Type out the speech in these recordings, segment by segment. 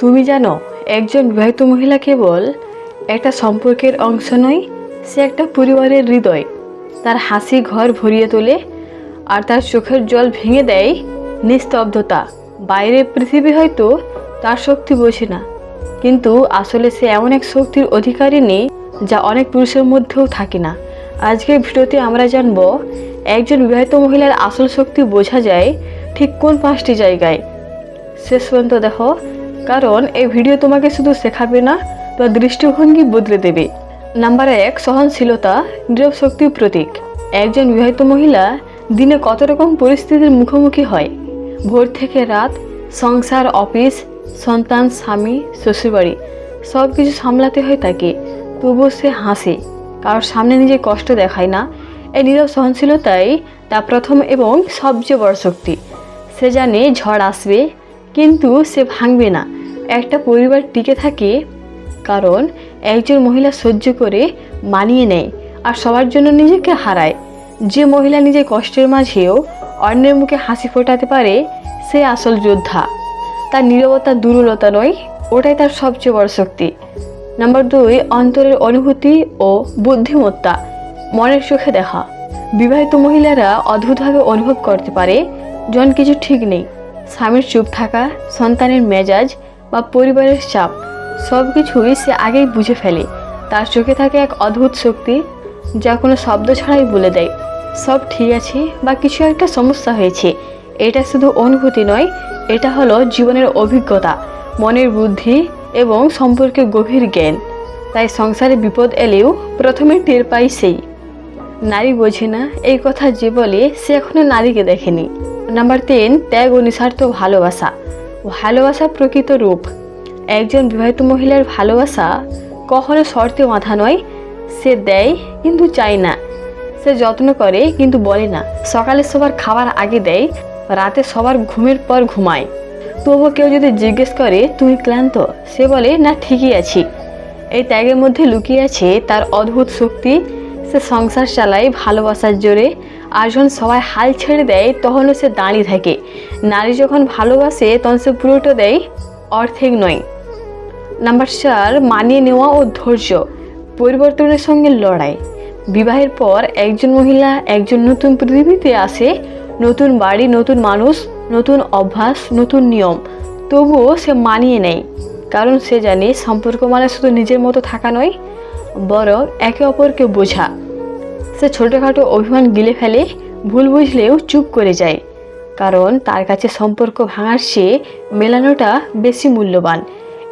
তুমি জানো, একজন বিবাহিত মহিলা কেবল একটা সম্পর্কের অংশ নয়, সে একটা পরিবারের হৃদয়। তার হাসি ঘর ভরিয়ে তোলে আর তার চোখের জল ভেঙে দেয় নিস্তব্ধতা। বাইরে পৃথিবী হয়তো তার শক্তি বোঝে না, কিন্তু আসলে সে এমন এক শক্তির অধিকারী নেই যা অনেক পুরুষের মধ্যেও থাকে না। আজকের ভিডিওতে আমরা জানব, একজন বিবাহিত মহিলার আসল শক্তি বোঝা যায় ঠিক কোন পাঁচটি জায়গায়। শেষ পর্যন্ত দেখো কারণ এই ভিডিও তোমাকে শুধু শেখাবে না তোমার দৃষ্টিভঙ্গি বদলে দেবে। নাম্বার এক, সহনশীলতা নীরব শক্তির প্রতীক। একজন বিবাহিত মহিলা দিনে কত রকম পরিস্থিতির মুখোমুখি হয়? ভোর থেকে রাত, সংসার, অফিস, সন্তান, স্বামী, শ্বশুরবাড়ি সব কিছু সামলাতে হয় তাকে, তবুও সে হাসে। কারোর সামনে নিজে কষ্ট দেখায় না। এই নীরব সহনশীলতাই তা প্রথম এবং সবচেয়ে বড় শক্তি। সে জানে ঝড় আসবে কিন্তু সে ভাঙবে না। একটা পরিবার টিকে থাকে কারণ একজন মহিলা সহ্য করে মানিয়ে নেয় আর সবার জন্য নিজেকে হারায়। যে মহিলা নিজের কষ্টের মাঝেও অন্যের মুখে হাসি ফোটাতে পারে, সে আসল যোদ্ধা। তার নীরবতা, দুর্বলতা নয়, ওটাই তার সবচেয়ে বড় শক্তি। নাম্বার দুই, অন্তরের অনুভূতি ও বুদ্ধিমত্তা। মনের চোখে দেখা। বিবাহিত মহিলারা অদ্ভুতভাবে অনুভব করতে পারে জন কিছু ঠিক নেই। স্বামীর চুপ থাকা, সন্তানের মেজাজ বা পরিবারের চাপ সব কিছুই সে আগেই বুঝে ফেলে। তার চোখে থাকে এক অদ্ভুত শক্তি, যা কোনো শব্দ ছাড়াই বলে দেয়। সব ঠিক আছে বা কিছু একটা সমস্যা হয়েছে। এটা শুধু অনুভূতি নয়, এটা হলো জীবনের অভিজ্ঞতা, মনের বুদ্ধি এবং সম্পর্কে গভীর জ্ঞান। তাই সংসারে বিপদ এলেও প্রথমে টের পাই সেই। নারী বোঝে না, এই কথা যে বলে সে এখনও নারীকে দেখেনি। নাম্বার তিন ত্যাগ ও নিঃস্বার্থ ভালোবাসা। ভালোবাসা প্রকৃত রূপ। একজন বিবাহিত মহিলার ভালোবাসা কখনো শর্তে মাথা নয়। সে দেয় কিন্তু চায় না। সে যত্ন করে কিন্তু বলে না। সকালে সবার খাবার আগে দেয়, রাতে সবার ঘুমের পর ঘুমায়। তবুও কেউ যদি জিজ্ঞেস করে, তুমি ক্লান্ত? সে বলে, না, ঠিকই আছি। এই ত্যাগের মধ্যে লুকিয়ে আছে তার অদ্ভুত শক্তি। সে সংসার চালায় ভালোবাসার জোরে। আর যখন সবাই হাল ছেড়ে দেয় তখনও সে দাঁড়িয়ে থাকে। নারী যখন ভালোবাসে, তখন সে পুরোটা দেয় অর্ধেক নয়। নাম্বার চার, মানিয়ে নেওয়া ও ধৈর্য। পরিবর্তনের সঙ্গে লড়াই। বিবাহের পর একজন মহিলা একজন নতুন পৃথিবীতে আসে, নতুন বাড়ি, নতুন মানুষ, নতুন অভ্যাস, নতুন নিয়ম। তবুও সে মানিয়ে নেয়, কারণ সে জানে সম্পর্ক মানে শুধু নিজের মতো থাকা নয়, বরং একে অপরকে বোঝা। সে ছোটোখাটো অভিমান গিলে ফেলে, ভুল বুঝলেও চুপ করে যায়। কারণ তার কাছে সম্পর্ক ভাঙার চেয়ে মেলানোটা বেশি মূল্যবান।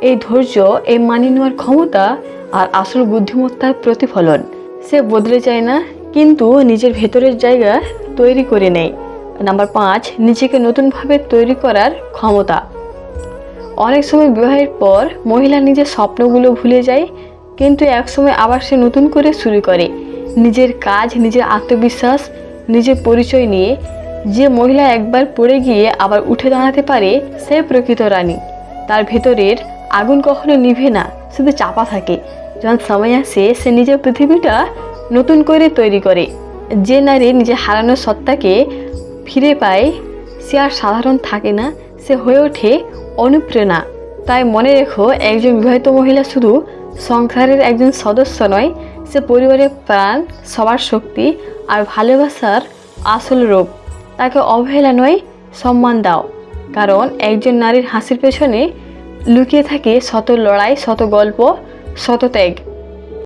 এই ধৈর্য, এই মানিয়ে নেওয়ার ক্ষমতা আর আসল বুদ্ধিমত্তার প্রতিফলন। সে বদলে যায় না, কিন্তু নিজের ভেতরের জায়গা তৈরি করে নেয়। নাম্বার পাঁচ, নিজেকে নতুনভাবে তৈরি করার ক্ষমতা। অনেক সময় বিবাহের পর মহিলা নিজের স্বপ্নগুলো ভুলে যায়, কিন্তু একসময় আবার সে নতুন করে শুরু করে। নিজের কাজ, নিজের আত্মবিশ্বাস, নিজের পরিচয় নিয়ে যে মহিলা একবার পড়ে গিয়ে আবার উঠে দাঁড়াতে পারে, সে প্রকৃত রানী। তার ভেতরের আগুন কখনো নিভে না, শুধু চাপা থাকে। যখন সময় আসে, সে নিজের পৃথিবীটা নতুন করে তৈরি করে। যে নারী নিজের হারানো সত্তাকে ফিরে পায়, সে আর সাধারণ থাকে না, সে হয়ে ওঠে অনুপ্রেরণা। তাই মনে রেখো, একজন বিবাহিত মহিলা শুধু সংসারের একজন সদস্য নয়, সে পরিবারের প্রাণ, সবার শক্তি আর ভালোবাসার আসল রূপ। তাকে অবহেলা নয়, সম্মান দাও। কারণ একজন নারীর হাসির পেছনে লুকিয়ে থাকে শত লড়াই, শত গল্প, শত ত্যাগ।